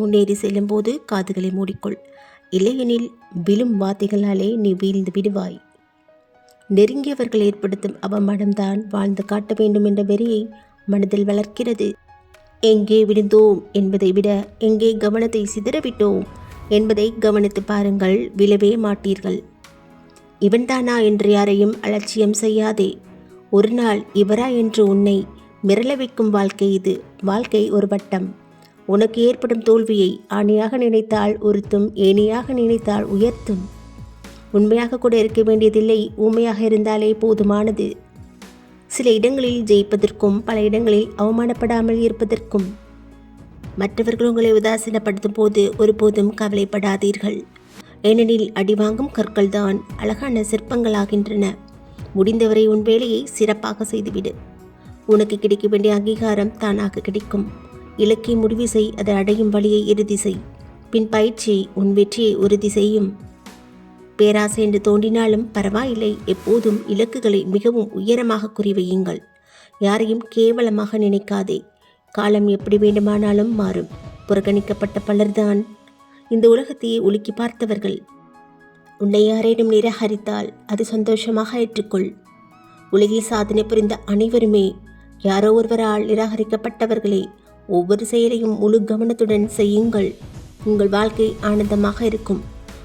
முன்னேறி செல்லும்போது காதுகளை மூடிக்கொள். இல்லையெனில் விழும் வார்த்தைகளாலே நீ வீழ்ந்து விடுவாய். நெருங்கியவர்கள் ஏற்படுத்தும் அவமானம்தான் வாழ்ந்து காட்ட வேண்டும் என்ற வெறியை மனதில் வளர்க்கிறது. எங்கே விழுந்தோம் என்பதை விட எங்கே கவனத்தை சிதறவிட்டோம் என்பதை கவனித்து பாருங்கள் விழவே மாட்டீர்கள். இவன்தானா என்று யாரையும் அலட்சியம் செய்யாதே. ஒரு நாள் இவரா என்று உன்னை மிரள வைக்கும் வாழ்க்கை இது. வாழ்க்கை ஒரு வட்டம். உனக்கு ஏற்படும் தோல்வியை ஆணியாக நினைத்தால் உறுத்தும் ஏணியாக நினைத்தால் உயர்த்தும். உண்மையாக கூட இருக்க வேண்டியதில்லை ஊமையாக இருந்தாலே போதுமானது. சில இடங்களில் ஜெயிப்பதற்கும் பல இடங்களில் அவமானப்படாமல் இருப்பதற்கும். மற்றவர்கள் உங்களை உதாசீனப்படுத்தும் போது ஒருபோதும் கவலைப்படாதீர்கள். ஏனெனில் அடிவாங்கும் கற்கள்தான் அழகான சிற்பங்களாகின்றன. முடிந்தவரை உன் வேலையை சிறப்பாக செய்துவிடு. உனக்கு கிடைக்க வேண்டிய அங்கீகாரம் தானாக கிடைக்கும். இலக்கை முடிவு செய் அதை அடையும் வழியை இறுதி செய். பின் பயிற்சி உன் வெற்றியை உறுதி செய்யும். பேராசை என்று தோன்றினாலும் பரவாயில்லை எப்போதும் இலக்குகளை மிகவும் உயரமாக குறிவையுங்கள் யாரையும் கேவலமாக நினைக்காதே. காலம் எப்படி வேண்டுமானாலும் மாறும். புறக்கணிக்கப்பட்ட பலர்தான் இந்த உலகத்தையே உலுக்கி பார்த்தவர்கள். உன்னை யாரேனும் நிராகரித்தால் அது சந்தோஷமாக ஏற்றுக்கொள். உலகில் சாதனை புரிந்த அனைவருமே யாரோ ஒருவரால் நிராகரிக்கப்பட்டவர்களே ஒவ்வொரு செயலையும் முழு கவனத்துடன் செய்யுங்கள். உங்கள் வாழ்க்கை ஆனந்தமாக இருக்கும்.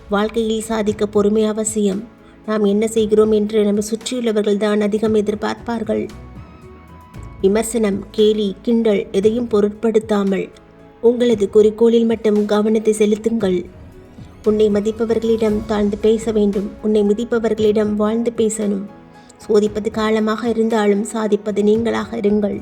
வாழ்க்கையில் சாதிக்க பொறுமை அவசியம். நாம் என்ன செய்கிறோம் என்று நம்மை சுற்றியுள்ளவர்கள் தான் அதிகம் எதிர்பார்ப்பார்கள். விமர்சனம் கேலி கிண்டல் எதையும் பொருட்படுத்தாமல் உங்களது குறிக்கோளில் மட்டும் கவனத்தை செலுத்துங்கள். உன்னை மதிப்பவர்களிடம் தாழ்ந்து பேச வேண்டும். உன்னை மிதிப்பவர்களிடம் வாழ்ந்து பேசணும். சோதிப்பது காலமாக இருந்தாலும் சாதிப்பது நீங்களாக இருங்கள்.